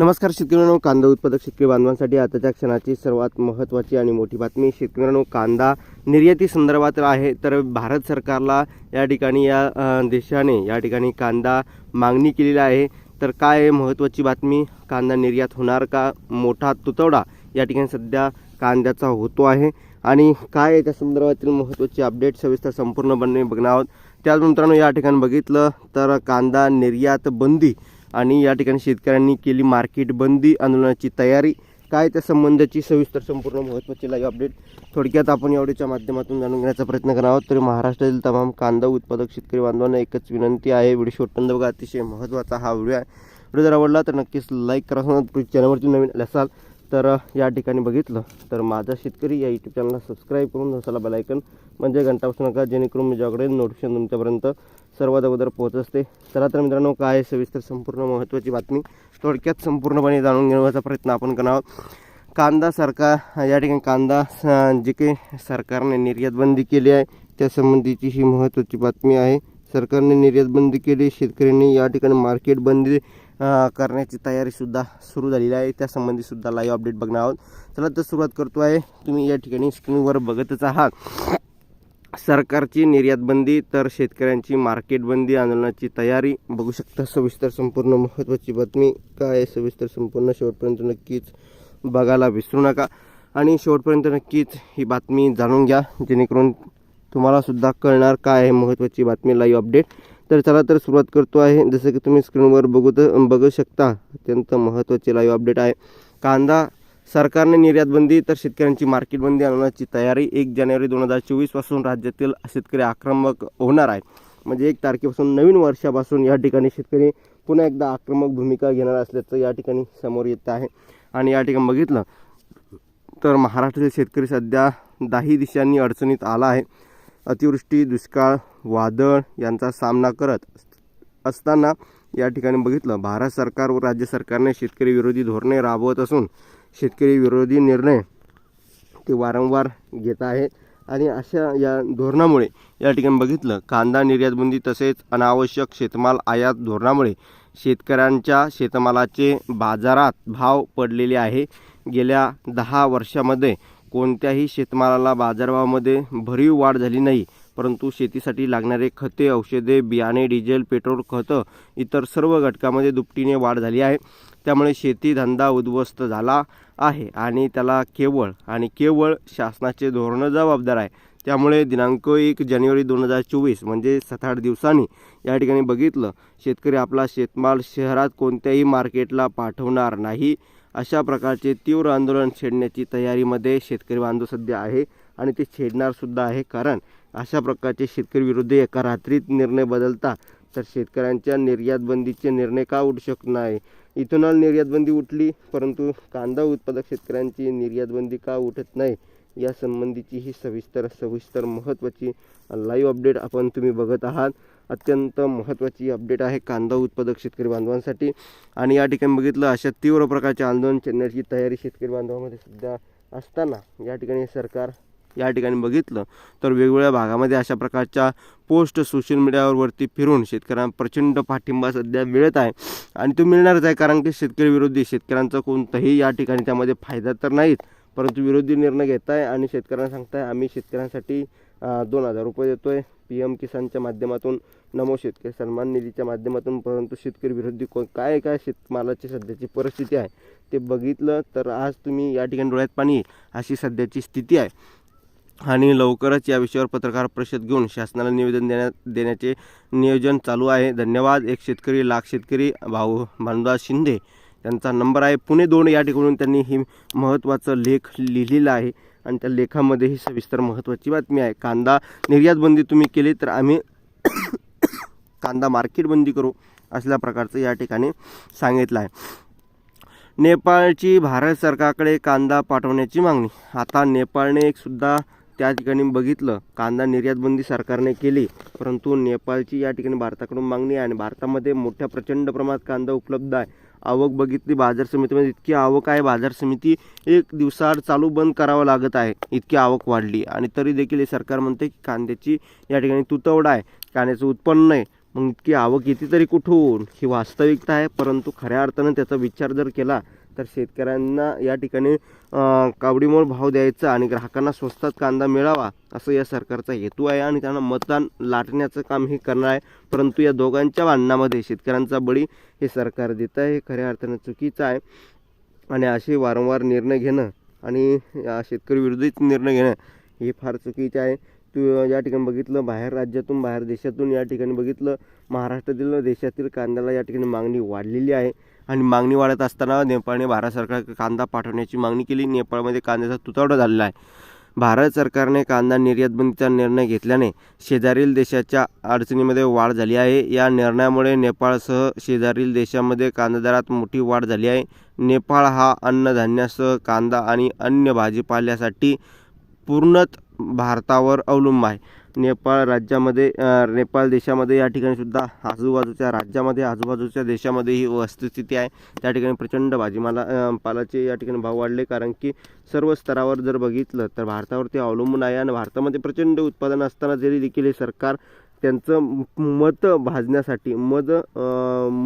नमस्कार शेतकऱ्यांनो कांदा उत्पादक शेतकरी बांधवांसाठी आताच्या क्षणाची सर्वात महत्त्वाची आणि मोठी बातमी. शेतकऱ्यांनो कांदा निर्याती संदर्भात आहे तर भारत सरकारला या ठिकाणी या देशाने या ठिकाणी कांदा मागणी केलेली आहे. तर काय आहे महत्त्वाची बातमी? कांदा निर्यात होणार का? मोठा तुतवडा या ठिकाणी सध्या कांद्याचा होतो आहे. आणि काय आहे त्या संदर्भातील महत्त्वाची अपडेट? सविस्तर संपूर्णपणे बघणार आहोत. त्याच मित्रांनो या ठिकाणी बघितलं तर कांदा निर्यात बंदी आणि या ठिकाणी शेतकऱ्यांनी केली मार्केट बंदी आंदोलनाची तयारी. काय त्या संबंधाची सविस्तर संपूर्ण महत्त्वाची लाईव्ह अपडेट थोडक्यात आपण एवढ्याच्या माध्यमातून जाणून घेण्याचा प्रयत्न करावा आहोत. तर महाराष्ट्रातील तमाम कांदा उत्पादक शेतकरी बांधवांना एकच विनंती आहे व्हिडिओ शेवटपर्यंत बघा. अतिशय महत्त्वाचा हा व्हिडिओ आहे. व्हिडिओ जर आवडला तर नक्कीच लाईक करा. चॅनलवरती नवीन असाल तर या ठिकाणी बघितलं तर माझा शेतकरी या यूट्यूब चॅनलला सबस्क्राईब करून झाला बेलायकन म्हणजे घंटा बसू नका. जेणेकरून मी ज्याकडे नोटिफिकेशन तुमच्यापर्यंत सर्वात अगोदर पोहोचत असते. चला तर मित्रांनो काय सविस्तर संपूर्ण महत्त्वाची बातमी थोडक्यात संपूर्णपणे जाणून घेण्याचा प्रयत्न आपण करणार आहोत. कांदा सरकार या ठिकाणी कांदा जे काही सरकारने निर्यातबंदी केली आहे त्या संबंधीची ही महत्त्वाची बातमी आहे. सरकारने निर्यातबंदी केली शेतकऱ्यांनी या ठिकाणी मार्केट बंदी करण्याची तयारीसुद्धा सुरू झालेली आहे. त्या संबंधीसुद्धा लाईव्ह अपडेट बघणार आहोत. चला तर सुरुवात करतो आहे. तुम्ही या ठिकाणी स्क्रीनवर बघतच आहात. सरकारची निर्यातबंदी तर शेतकऱ्यांची मार्केटबंदी आंदोलनाची तयारी. बघू शकता सविस्तर संपूर्ण महत्त्वाची बातमी काय आहे सविस्तर संपूर्ण शेवटपर्यंत नक्कीच बघायला विसरू नका. आणि शेवटपर्यंत नक्कीच ही बातमी जाणून घ्या जेणेकरून तुम्हालासुद्धा कळणार काय आहे महत्त्वाची बातमी लाईव्ह अपडेट तर चला तर सुरुवात करतो आहे. जसं की तुम्ही स्क्रीनवर बघू तर बघू शकता अत्यंत महत्त्वाची लाईव्ह अपडेट आहे. कांदा सरकारने निर्यात बंदी तर शेतकऱ्यांची मार्केट बंदी आणण्याची तयारी एक जानेवारी दोन हजार चोवीसपासून राज्यातील शेतकरी आक्रमक होणार आहे. म्हणजे एक तारखेपासून नवीन वर्षापासून या ठिकाणी शेतकरी पुन्हा एकदा आक्रमक भूमिका घेणार असल्याचं या ठिकाणी समोर येत आहे. आणि या ठिकाणी बघितलं तर महाराष्ट्रातील शेतकरी सध्या दाही दिशांनी अडचणीत आला आहे. अतिवृष्टी दुष्काळ वादळ यांचा सामना करत असताना या ठिकाणी बघितलं भारत सरकार व राज्य सरकारने शेतकरी विरोधी धोरणे राबवत असून शेतकरी विरोधी निर्णय ते वारंवार घेत आहेत आणि अशा या धोरणामुळे या ठिकाणी बघितलं कांदा निर्यातबंदी तसेच अनावश्यक शेतमाल आयात धोरणामुळे शेतकऱ्यांच्या शेतमालाचे बाजारात भाव पडलेले आहे. गेल्या दहा वर्षामध्ये कोणत्याही शेतमालाला बाजारभावामध्ये भरीव वाढ झाली नाही परंतु शेतीसाठी लागणारे खते औषधे बियाणे डिझेल पेट्रोल खतं इतर सर्व घटकामध्ये दुपटीने वाढ झाली आहे. त्यामुळे शेती धंदा उद्ध्वस्त झाला. आहे आणि त्याला केवळ आणि केवळ शासनाचे धोरणं जबाबदार आहे. त्यामुळे दिनांक एक जानेवारी दोन हजार चोवीस म्हणजे सात आठ दिवसांनी या ठिकाणी बघितलं शेतकरी आपला शेतमाल शहरात कोणत्याही मार्केटला पाठवणार नाही. अशा प्रकारचे तीव्र आंदोलन छेडण्याची तयारीमध्ये शेतकरी बांधव सध्या आहे आणि ते छेडणारसुद्धा आहे. कारण अशा प्रकारचे शेतकरी विरुद्ध एका रात्रीत निर्णय बदलता तर शेतकऱ्यांच्या निर्यातबंदीचे निर्णय का उठू शकत नाही? इथेनॉल निर्यातबंदी उठली परंतु कांदा उत्पादक शेतकऱ्यांची निर्यातबंदी का उठत नाही या संबंधीची ही सविस्तर सविस्तर महत्त्वाची लाईव्ह अपडेट आपण तुम्ही बघत आहात. अत्यंत महत्त्वाची अपडेट आहे कांदा उत्पादक शेतकरी बांधवांसाठी. आणि या ठिकाणी बघितलं अशा तीव्र प्रकारचे आंदोलन छेडण्याची तयारी शेतकरी बांधवामध्ये सुद्धा असताना या ठिकाणी सरकार या ठिकाणी बघितलं तर वेगवेगळ्या भागामध्ये अशा प्रकारच्या पोस्ट सोशल मीडियावरती फिरून शेतकऱ्यांना प्रचंड पाठिंबा सध्या मिळत आहे. आणि तो मिळणारच आहे कारण की शेतकरी विरोधी शेतकऱ्यांचा कोणताही या ठिकाणी त्यामध्ये फायदा तर नाहीत परंतु विरोधी निर्णय घेत आहे आणि शेतकऱ्यांना सांगताय आम्ही शेतकऱ्यांसाठी दोन हजार रुपये देतो आहे पी एम किसानच्या माध्यमातून नमो शेतकरी सन्मान निधीच्या माध्यमातून परंतु शेतकरी विरोधी को काय काय शेतमालाची सध्याची परिस्थिती आहे. ते बघितलं तर आज तुम्ही या ठिकाणी डोळ्यात पाणी अशी सध्याची स्थिती आहे. आणि लवकरच या विषयावर पत्रकार परिषद घेऊन शासनाला निवेदन देण्या देण्याचे नियोजन चालू आहे. धन्यवाद. एक शेतकरी लाख शेतकरी भाऊ भानुदास शिंदे त्यांचा नंबर आहे. पुणे दोन या ठिकाणून त्यांनी ही महत्त्वाचं लेख लिहिलेला आहे आणि त्या लेखामध्ये ही सविस्तर महत्त्वाची बातमी आहे. कांदा निर्यात बंदी तुम्ही केली तर आम्ही कांदा मार्केट बंदी करू असल्या प्रकारचं या ठिकाणी सांगितलं आहे. नेपाळची भारत सरकारकडे कांदा पाठवण्याची मागणी. आता नेपाळने एकसुद्धा त्या ठिकाणी बघितलं. कांदा निर्यात बंदी सरकारने केली परंतु नेपाळची या ठिकाणी भारताकडून मागणी आहे आणि भारतामध्ये मोठ्या प्रचंड प्रमाणात कांदा उपलब्ध आहे. आवक बघितली बाजार समितीमध्ये इतकी आवक आहे बाजार समिती एक दिवसाआड चालू बंद करावं लागत आहे. इतकी आवक वाढली आणि तरी देखील हे सरकार म्हणते की कांद्याची या ठिकाणी तुतवडा आहे कांद्याचं उत्पन्न आहे मग इतकी आवक येते तरी कुठून? ही वास्तविकता आहे परंतु खऱ्या अर्थानं त्याचा विचार जर केला तर शेतकऱ्यांना या ठिकाणी कावडीमोड कावडीमोल भाव द्यायचा आणि ग्राहकांना स्वस्तात कांदा मिळावा असं या सरकारचा हेतू आहे आणि त्यांना मतदान लाटण्याचं काम हे करणार आहे. परंतु या दोघांच्या भांडणामध्ये शेतकऱ्यांचा बळी हे सरकार देत आहे. हे खऱ्या अर्थानं चुकीचं आहे. आणि असे वारंवार निर्णय घेणं आणि शेतकरी विरोधीच निर्णय घेणं हे फार चुकीचे आहे. तू या ठिकाणी बघितलं बाहेर राज्यातून बाहेर देशातून या ठिकाणी बघितलं महाराष्ट्रातील देशातील कांद्याला या ठिकाणी मागणी वाढलेली आहे. आणि मागणी वाढत असताना नेपाळने भारत सरकार कांदा पाठवण्याची मागणी केली. नेपाळमध्ये कांद्याचा तुतवडा झालेला आहे. भारत सरकारने कांदा निर्यातबंदीचा निर्णय घेतल्याने शेजारील देशाच्या अडचणीमध्ये वाढ झाली आहे. या निर्णयामुळे नेपाळसह शेजारील देशामध्ये कांदा दरात मोठी वाढ झाली आहे. नेपाळ हा अन्नधान्यासह कांदा आणि अन्य भाजीपाल्यासाठी पूर्णत भारतावर अवलंब आहे. नेपाळ राज्यामध्ये नेपाळ देशामध्ये या ठिकाणी सुद्धा आजूबाजूच्या राज्यामध्ये आजूबाजूच्या देशामध्ये ही वस्तुस्थिती आहे. त्या ठिकाणी प्रचंड भाजीमाला पालाचे या ठिकाणी भाव वाढले. कारण की सर्व स्तरावर जर बघितलं तर भारतावर ते अवलंबून आहे आणि भारतामध्ये प्रचंड उत्पादन असताना जरी देखील हे सरकार त्यांचं मत भाजण्यासाठी मत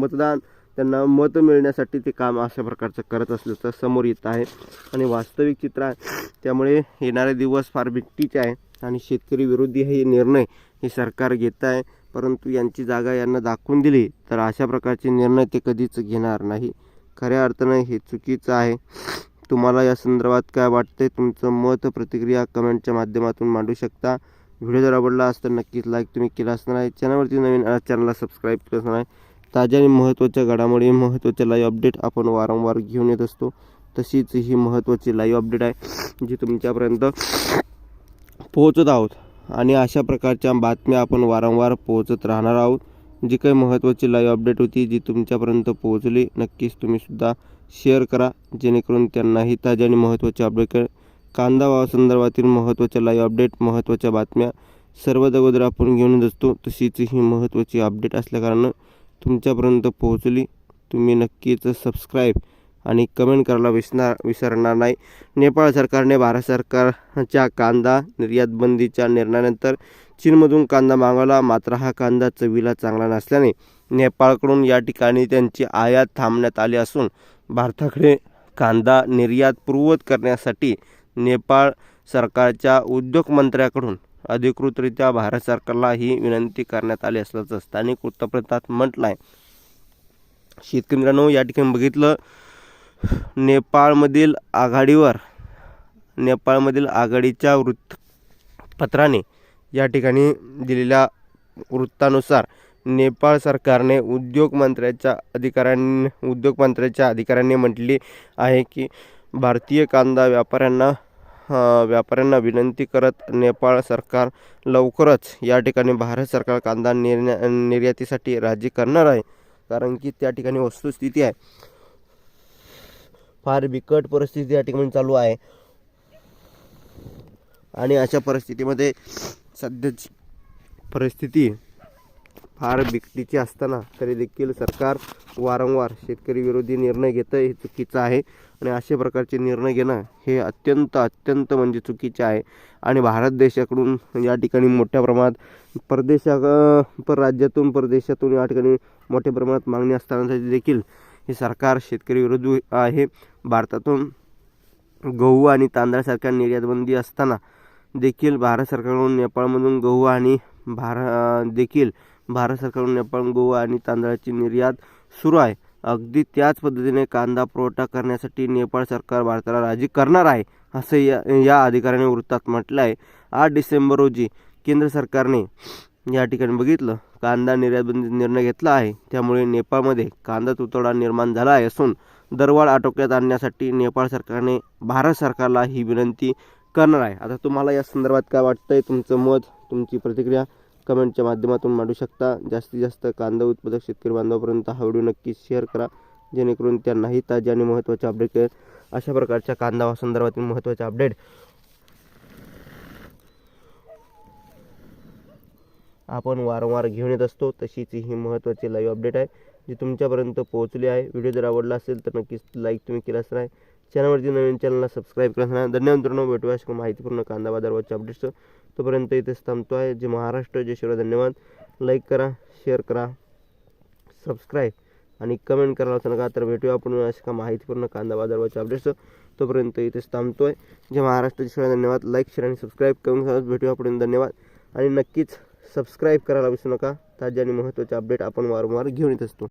मतदान त्यांना मत मिळण्यासाठी ते काम अशा प्रकारचं करत असल्याचं समोर येत आहे. आणि वास्तविक चित्र आहे. त्यामुळे येणारे दिवस फार बिकटीचे आहे. आणि शेतकरी विरोधी हे निर्णय हे सरकार घेत आहे. परंतु यांची जागा यांना दाखवून दिली तर अशा प्रकारचे निर्णय ते कधीच घेणार नाही. खऱ्या अर्थानं हे चुकीचं आहे. तुम्हाला या संदर्भात काय वाटते तुमचं मत प्रतिक्रिया कमेंटच्या माध्यमातून मांडू शकता. व्हिडिओ जर आवडला असता नक्कीच लाईक तुम्ही केला असणार आहे. चॅनलवरती नवीन चॅनलला सबस्क्राईब केलं असणार आहे. ताज्या आणि महत्त्वाच्या घडामोडी महत्त्वाच्या लाईव्ह अपडेट आपण वारंवार घेऊन येत असतो. तशीच ही महत्त्वाची लाईव्ह अपडेट आहे जी तुमच्यापर्यंत पोहोचत आहोत. आणि अशा प्रकारच्या बातम्या आपण वारंवार पोहोचत राहणार आहोत. जी काही महत्त्वाची लाईव्ह अपडेट होती जी तुमच्यापर्यंत पोहोचली नक्कीच तुम्हीसुद्धा शेअर करा जेणेकरून त्यांनाही ताज्या आणि महत्त्वाच्या अपडेट कांदा भावासंदर्भातील महत्त्वाच्या लाईव्ह अपडेट महत्त्वाच्या बातम्या सर्वात अगोदर आपण घेऊन येत असतो. तशीच ही महत्त्वाची अपडेट असल्याकारणानं तुमच्यापर्यंत पोहोचली तुम्ही नक्कीच सबस्क्राईब आणि कमेंट करायला विसणार विसरणार नाही. नेपाळ सरकारने भारत सरकारच्या कांदा निर्यात बंदीच्या निर्णयानंतर चीनमधून कांदा मागवला. मात्र हा कांदा चवीला चांगला नसल्याने नेपाळकडून या ठिकाणी त्यांची आयात थांबण्यात आली असून भारताकडे कांदा निर्यात पूर्वत करण्यासाठी नेपाळ सरकारच्या उद्योग मंत्र्याकडून अधिकृतरित्या भारत सरकारला ही विनंती करण्यात आली असल्याचं स्थानिक वृत्तपत्रात म्हटलं आहे शेतकरी मित्रांनो या ठिकाणी बघितलं नेपाळमधील आघाडीवर नेपाळमधील आघाडीच्या वृत्तपत्राने या ठिकाणी दिलेल्या वृत्तानुसार नेपाळ सरकारने उद्योग मंत्र्याच्या अधिकाऱ्यांनी उद्योग मंत्र्याच्या अधिकाऱ्यांनी म्हटले आहे की भारतीय कांदा व्यापाऱ्यांना व्यापाऱ्यांना विनंती करत नेपाळ सरकार लवकरच या ठिकाणी भारत सरकार कांदा निर्या निर्यातीसाठी राजी करणार आहे. कारण की त्या ठिकाणी वस्तुस्थिती आहे. फार बिकट परिस्थिती या ठिकाणी चालू आहे. आणि अशा परिस्थितीमध्ये सध्याची परिस्थिती फार बिकटीची असताना तरी देखील सरकार वारंवार शेतकरी विरोधी निर्णय घेतं हे चुकीचं आहे. आणि अशा प्रकारचे निर्णय घेणं हे अत्यंत अत्यंत म्हणजे चुकीचे आहे. आणि भारत देशाकडून या ठिकाणी मोठ्या प्रमाणात परदेशा पर राज्यातून परदेशातून या ठिकाणी मोठ्या प्रमाणात मागणी असताना देखील हे सरकार शेतकरी विरोधी आहे. भारतातून गहू आणि तांदळासारख्या निर्यातबंदी असताना देखील भारत सरकारकडून नेपाळमधून गहू आणि भार देखील भारत सरकारकडून नेपाळ गोवा आणि तांदळाची निर्यात सुरू आहे. अगदी त्याच पद्धतीने कांदा पुरवठा करण्यासाठी नेपाळ सरकार भारताला राजी करणार आहे असं या या अधिकाऱ्याने वृत्तात म्हटलं आहे आठ डिसेंबर रोजी केंद्र सरकारने या ठिकाणी बघितलं कांदा निर्यातबंदी निर्णय घेतला आहे. त्यामुळे नेपाळमध्ये कांदा तुतडा निर्माण झाला आहे असून दरवाढ आटोक्यात आणण्यासाठी नेपाळ सरकारने भारत सरकारला ही विनंती करणार आहे. आता तुम्हाला या संदर्भात काय वाटतंय? तुमचं मत तुमची प्रतिक्रिया कमेंटच्या माध्यमातून मांडू शकता. जास्तीत जास्त कांदा उत्पादक शेतकरी बांधवापर्यंत हा व्हिडिओ नक्कीच शेअर करा. जेणेकरून त्यांनाही ताजे आणि महत्त्वाचे अपडेट कळेल. अशा प्रकारच्या कांदा संदर्भातील महत्त्वाचे अपडेट आपण वारंवार घेऊन येत असतो. तशीच ही महत्त्वाची लाईव्ह अपडेट आहे जी तुमच्यापर्यंत पोहोचली आहे. व्हिडिओ जर आवडला असेल तर नक्कीच लाईक तुम्ही केला असणार आहे चॅनलवरती नवीन चॅनलला सबस्क्राईब करा. धन्यवाद. मित्रांनो भेटूया. अशा माहितीपूर्ण कांदा बाजारवरच्या अपडेट्स तोपर्यंत इथेच थांबतो आहे जे महाराष्ट्र. जे शिवराय. धन्यवाद. लाईक करा शेअर करा सबस्क्राईब आणि कमेंट करायला असं नका. तर भेटूया आपण अशा का माहितीपूर्ण कांदा बाजारवाच्या अपडेट्स तोपर्यंत इथेच थांबतो आहे जे महाराष्ट्राची शिवाय धन्यवाद. लाईक शेअर आणि सबस्क्राईब करून भेटूया आपण. धन्यवाद. आणि नक्कीच सबस्क्राईब करायला विसरू नका. ताजे आणि महत्त्वाचे अपडेट आपण वारंवार घेऊन येत असतो.